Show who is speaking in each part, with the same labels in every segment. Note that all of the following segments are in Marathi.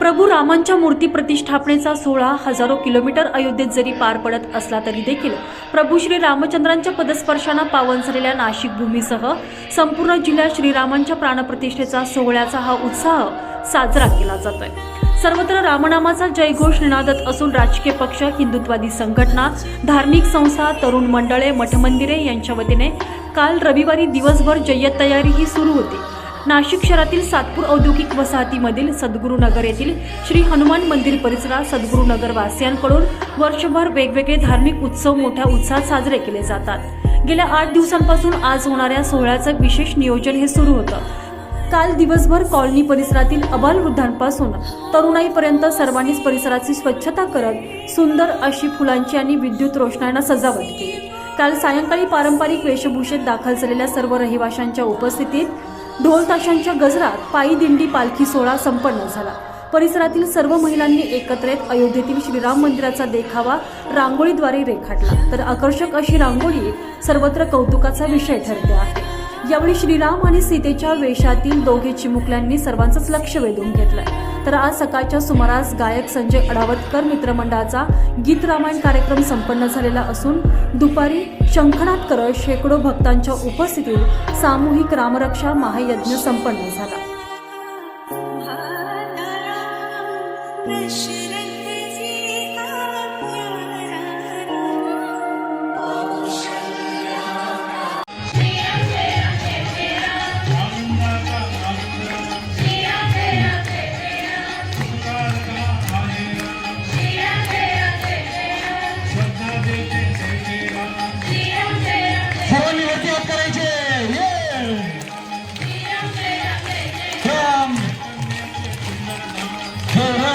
Speaker 1: प्रभू रामांच्या मूर्ती प्रतिष्ठापनेचा सोहळा हजारो किलोमीटर अयोध्येत जरी पार पडत असला तरी देखील प्रभू श्री रामचंद्रांच्या पदस्पर्शानं पावन झालेल्या नाशिक भूमीसह संपूर्ण जिल्ह्यात श्रीरामांच्या प्राणप्रतिष्ठेचा सोहळ्याचा हा उत्साह साजरा केला जातोय. सर्वत्र रामनामाचा जयघोष निनादत असून राजकीय पक्ष हिंदुत्वादी संघटना धार्मिक संस्था तरुण मंडळे मठमंदिरे यांच्या वतीने काल रविवारी दिवसभर जय्यत तयारी ही सुरू होती. नाशिक शहरातील सातपूर औद्योगिक वसाहतीमधील सद्गुरुनगर येथील श्री हनुमान मंदिर परिसरात सद्गुरुनगर वासियांकडून वर्षभर वेगवेगळे धार्मिक उत्सव मोठ्या उत्साहात साजरे केले जातात. गेल्या आठ दिवसांपासून आज होणाऱ्या सोहळ्याचं विशेष नियोजन हे सुरू होतं. काल दिवसभर कॉलनी परिसरातील अबालवृद्धांपासून तरुणाईपर्यंत सर्वांनीच परिसराची स्वच्छता करत सुंदर अशी फुलांची आणि विद्युत रोषणाईनं सजावट केली. काल सायंकाळी पारंपरिक वेशभूषेत दाखल झालेल्या सर्व रहिवाशांच्या उपस्थितीत ढोल ताशांच्या गजरात पायी दिंडी पालखी सोहळा संपन्न झाला. परिसरातील सर्व महिलांनी एकत्र येत अयोध्येतील श्रीराम मंदिराचा देखावा रांगोळीद्वारे रेखाटला. तर आकर्षक अशी रांगोळी सर्वत्र कौतुकाचा विषय ठरते आहे. यावेळी श्रीराम आणि सीतेच्या वेशातील दोघे चिमुकल्यांनी सर्वांचंच लक्ष वेधून घेतलंय. तर आज सकाळच्या सुमारास गायक संजय अडावतकर मित्रमंडळाचा गीत रामायण कार्यक्रम संपन्न झालेला असून दुपारी शंखनाद करत शेकडो भक्तांच्या उपस्थितीत सामूहिक रामरक्षा महायज्ञ संपन्न झाला.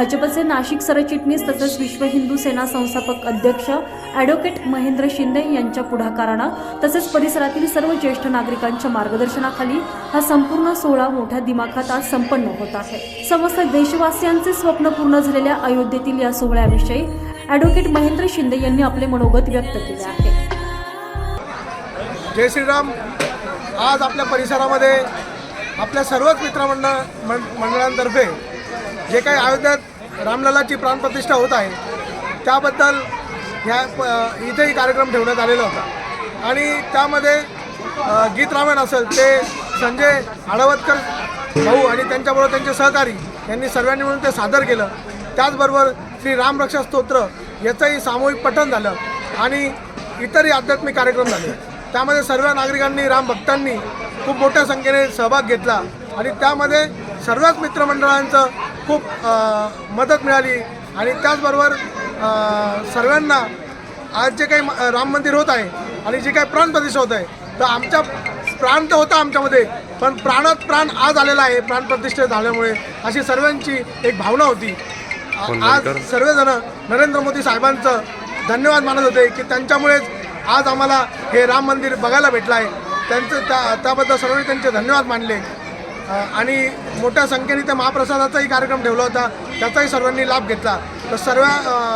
Speaker 1: भाजपचे नाशिक सरचिटणीस तसेच विश्व हिंदू सेना संस्थापक अध्यक्ष ॲडव्होकेट महेंद्र शिंदे यांच्या पुढाकारानं तसेच परिसरातील सर्व ज्येष्ठ नागरिकांच्या मार्गदर्शनाखाली हा संपूर्ण सोहळा मोठ्या दिमाखात आज संपन्न होत आहे. समस्त देशवासियांचे स्वप्न पूर्ण झालेल्या अयोध्येतील या सोहळ्याविषयी ॲडव्होकेट महेंद्र शिंदे यांनी आपले मनोगत व्यक्त केले आहे.
Speaker 2: जय श्रीराम. आज आपल्या परिसरामध्ये आपल्या सर्वच मित्रमंडळ मंडळांतर्फे जे काही अयोध्यात रामललाची प्राणप्रतिष्ठा होत आहे. त्याबद्दल ह्या प- इथेही कार्यक्रम ठेवण्यात आलेला होता. आणि त्यामध्ये गीत रामायण असेल ते संजय आडवतकर भाऊ आणि त्यांच्याबरोबर त्यांचे सहकारी यांनी सर्वांनी मिळून ते सादर केलं. त्याचबरोबर श्री रामरक्षा स्तोत्र याचंही सामूहिक पठण झालं आणि इतरही आध्यात्मिक कार्यक्रम झाले. त्यामध्ये सर्व नागरिकांनी राम भक्तांनी खूप मोठ्या संख्येने सहभाग घेतला आणि त्यामध्ये सर्वच मित्रमंडळांचं खूप मदत मिळाली. आणि त्याचबरोबर सर्वांना आज जे काही राम मंदिर होत आहे आणि जे काही प्राणप्रतिष्ठा होत आहे तर आमच्या प्राण तर होता आमच्यामध्ये पण प्राणात प्राण आज आलेला आहे प्राणप्रतिष्ठा झाल्यामुळे अशी सर्वांची एक भावना होती. आज सर्वजण नरेंद्र मोदी साहेबांचं धन्यवाद मानत होते की त्यांच्यामुळेच आज आम्हाला हे राम मंदिर बघायला भेटलं आहे. त्यांचं त्या त्याबद्दल सर्वांनी त्यांचे धन्यवाद मानले. आणि मोठ्या संख्येने त्या महाप्रसादाचाही कार्यक्रम ठेवला होता. त्याचाही सर्वांनी लाभ घेतला. तर सर्व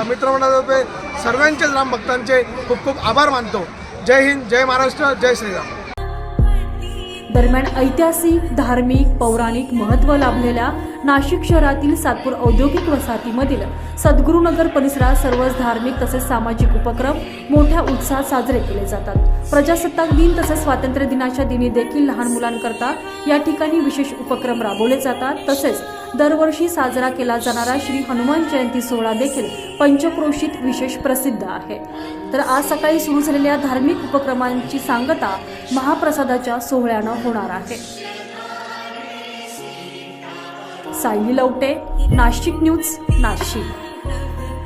Speaker 2: मित्रमंडळातर्फे सर्वांचेच राम भक्तांचे खूप खूप आभार मानतो. जय हिंद जय महाराष्ट्र जय श्रीराम.
Speaker 1: दरम्यान ऐतिहासिक धार्मिक पौराणिक महत्त्व लाभलेल्या नाशिक शहरातील सातपूर औद्योगिक वसाहतीमधील सद्गुरुनगर परिसरात सर्वच धार्मिक तसेच सामाजिक उपक्रम मोठ्या उत्साहात साजरे केले जातात. प्रजासत्ताक दिन तसेच स्वातंत्र्य दिनाच्या दिनी देखील लहान मुलांकरता या ठिकाणी विशेष उपक्रम राबवले जातात. तसेच दरवर्षी साजरा केला जाणारा श्री हनुमान जयंती सोहळा देखील पंचक्रोशीत विशेष प्रसिद्ध आहे. तर आज सकाळी सुरू झालेल्या धार्मिक उपक्रमांची सांगता महाप्रसादाच्या सोहळ्यानं होणार आहे. सायली लवटे नाशिक न्यूज नाशिक.